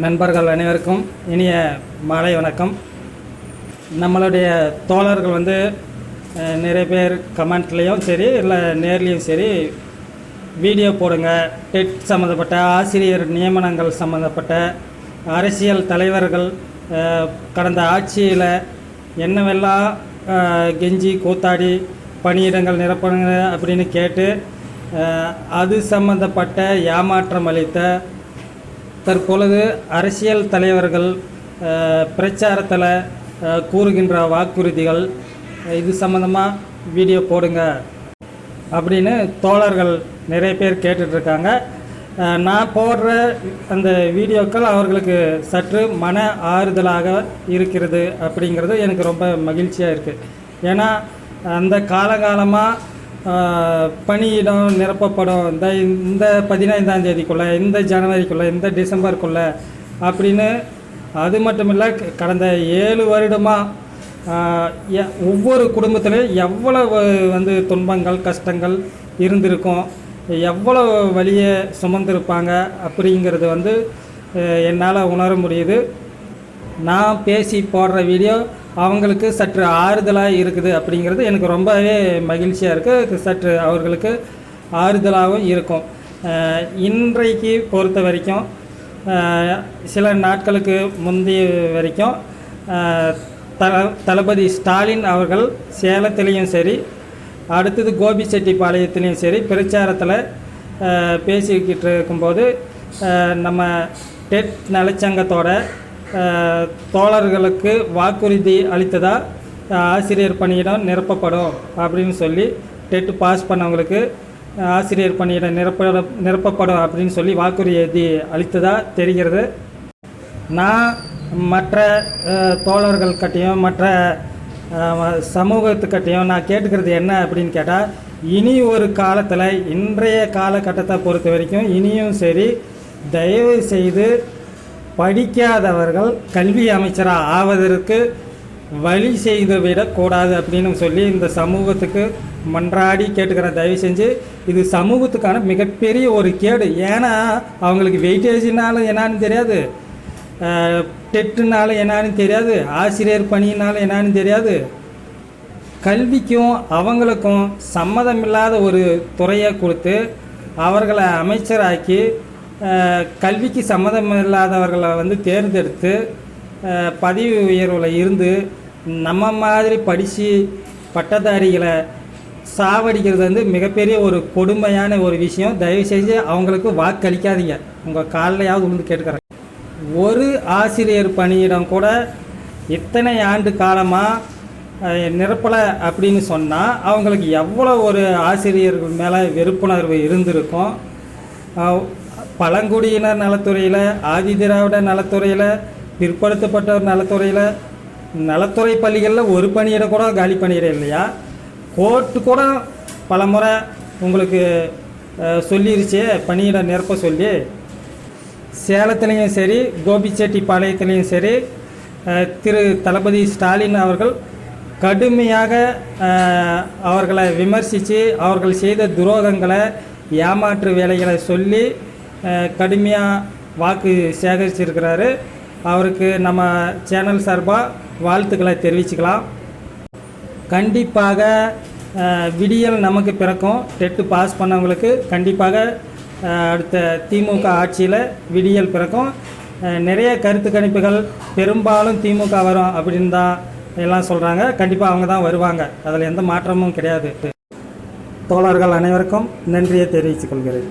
நண்பர்கள் அனைவருக்கும் இனிய மாலை வணக்கம். நம்மளுடைய தோழர்கள் வந்து நிறைய பேர் கமெண்ட்லேயும் சரி இல்லை நேர்லேயும் சரி வீடியோ போடுங்க. டெட் சம்மந்தப்பட்ட ஆசிரியர் நியமனங்கள் சம்மந்தப்பட்ட அரசியல் தலைவர்கள் கடந்த ஆட்சியில் என்னவெல்லாம் கெஞ்சி கூத்தாடி பணியிடங்கள் நிரப்பணுங்க அப்படின்னு கேட்டு அது சம்மந்தப்பட்ட ஏமாற்றம் அளித்த தற்பொழுது அரசியல் தலைவர்கள் பிரச்சாரத்தில் கூறுகின்ற வாக்குறுதிகள் இது சம்மந்தமாக வீடியோ போடுங்க அப்படின்னு தோழர்கள் நிறைய பேர் கேட்டுட்ருக்காங்க. நான் போடுற அந்த வீடியோக்கள் அவர்களுக்கு சற்று மன ஆறுதலாக இருக்கிறது அப்படிங்கிறது எனக்கு ரொம்ப மகிழ்ச்சியாக இருக்குது ஏன்னா அந்த காலகாலமாக பணியிடம் நிரப்பப்படும். இந்த இந்த பதினைந்தாம் தேதிக்குள்ளே இந்த ஜனவரிக்குள்ளே இந்த டிசம்பருக்குள்ளே அப்படின்னு அது மட்டும் இல்லை கடந்த ஏழு வருடமாக ஒவ்வொரு குடும்பத்திலையும் எவ்வளவு வந்து துன்பங்கள் கஷ்டங்கள் இருந்திருக்கும். எவ்வளவு வழியை சுமந்திருப்பாங்க அப்படிங்கிறது வந்து என்னால் உணர முடியுது. நான் பேசி போடுற வீடியோ அவங்களுக்கு சற்று ஆறுதலாக இருக்குது அப்படிங்கிறது எனக்கு ரொம்பவே மகிழ்ச்சியாக இருக்குது. சற்று அவர்களுக்கு ஆறுதலாகவும் இருக்கும். இன்றைக்கு பொறுத்த வரைக்கும் சில நாட்களுக்கு முந்தைய வரைக்கும் த தளபதி ஸ்டாலின் அவர்கள் சேலத்திலையும் சரி அடுத்தது கோபிச்செட்டிப்பாளையத்துலேயும் சரி பிரச்சாரத்தில் பேசிக்கிட்டு இருக்கும்போது நம்ம டெட் நலச்சங்கத்தோட தோழர்களுக்கு வாக்குறுதி அளித்ததா ஆசிரியர் பணியிடம் நிரப்பப்படும் அப்படின்னு சொல்லி டெட்டு பாஸ் பண்ணவங்களுக்கு ஆசிரியர் பணியிடம் நிரப்ப நிரப்பப்படும் அப்படின்னு சொல்லி வாக்குறுதி அளித்ததாக தெரிகிறது. நான் மற்ற தோழர்கள்கிட்டையும் மற்ற சமூகத்துக்கிட்டையும் நான் கேட்டுக்கிறது என்ன அப்படின்னு கேட்டால் இனி ஒரு காலத்தில் இன்றைய காலகட்டத்தை பொறுத்த வரைக்கும் இனியும் சரி தயவு செய்து படிக்காதவர்கள் கல்வி அமைச்சராக ஆவதற்கு வழி செய்து விடக்கூடாது அப்படின்னு சொல்லி இந்த சமூகத்துக்கு மன்றாடி கேட்டுக்கிறேன். தயவு செஞ்சு இது சமூகத்துக்கான மிகப்பெரிய ஒரு கேடு. ஏன்னா அவங்களுக்கு வெயிட்டேஜினாலும் என்னான்னு தெரியாது. டெட்டுனாலும் என்னான்னு தெரியாது. ஆசிரியர் பணியினாலும் என்னான்னு தெரியாது. கல்விக்கும் அவங்களுக்கும் சம்மதமில்லாத ஒரு துறையை கொடுத்து அவர்களை அமைச்சராக்கி கல்விக்கு சம்மதம் இல்லாதவர்களை வந்து தேர்ந்தெடுத்து பதவி உயர்வில் இருந்து நம்ம மாதிரி படித்து பட்டதாரிகளை சாவடிக்கிறது வந்து மிகப்பெரிய ஒரு கொடுமையான ஒரு விஷயம். தயவு செஞ்சு அவங்களுக்கு வாக்களிக்காதீங்க. உங்கள் காலையாவது உழுந்து கேட்டுக்கிறேன். ஒரு ஆசிரியர் பணியிடம் கூட இத்தனை ஆண்டு காலமாக நிரப்பலை அப்படின்னு சொன்னால் அவங்களுக்கு எவ்வளோ ஒரு ஆசிரியர்கள் மேலே வெறுப்புணர்வு இருந்திருக்கும். பழங்குடியினர் நலத்துறையில் ஆதி திராவிட நலத்துறையில் பிற்படுத்தப்பட்டவர் நலத்துறையில் நலத்துறை பள்ளிகளில் ஒரு பணியிடம் கூட காலி பணியிடம் இல்லையா? கோர்ட்டு கூட பலமுறை உங்களுக்கு சொல்லிருச்சு பணியிட நிரப்ப சொல்லி. சேலத்துலேயும் சரி கோபிச்செட்டிப்பாளையத்துலேயும் சரி திரு தளபதி ஸ்டாலின் அவர்கள் கடுமையாக அவர்களை விமர்சித்து அவர்கள் செய்த துரோகங்களை ஏமாற்று வேலைகளை சொல்லி கடுமையாக வாக்கு சேகரிச்சிருக்கிறாரு. அவருக்கு நம்ம சேனல் சார்பாக வாழ்த்துக்களை தெரிவிச்சுக்கலாம். கண்டிப்பாக விடியல் நமக்கு பிறக்கும். டெட்டு பாஸ் பண்ணவங்களுக்கு கண்டிப்பாக அடுத்த திமுக ஆட்சியில் விடியல் பிறக்கும். நிறைய கருத்து கணிப்புகள் பெரும்பாலும் திமுக வரும் அப்படின்னு தான் எல்லாம் சொல்கிறாங்க கண்டிப்பாக அவங்க தான் வருவாங்க. அதில் எந்த மாற்றமும் கிடையாது. தோழர்கள் அனைவருக்கும் நன்றியை தெரிவித்துக் கொள்கிறேன்.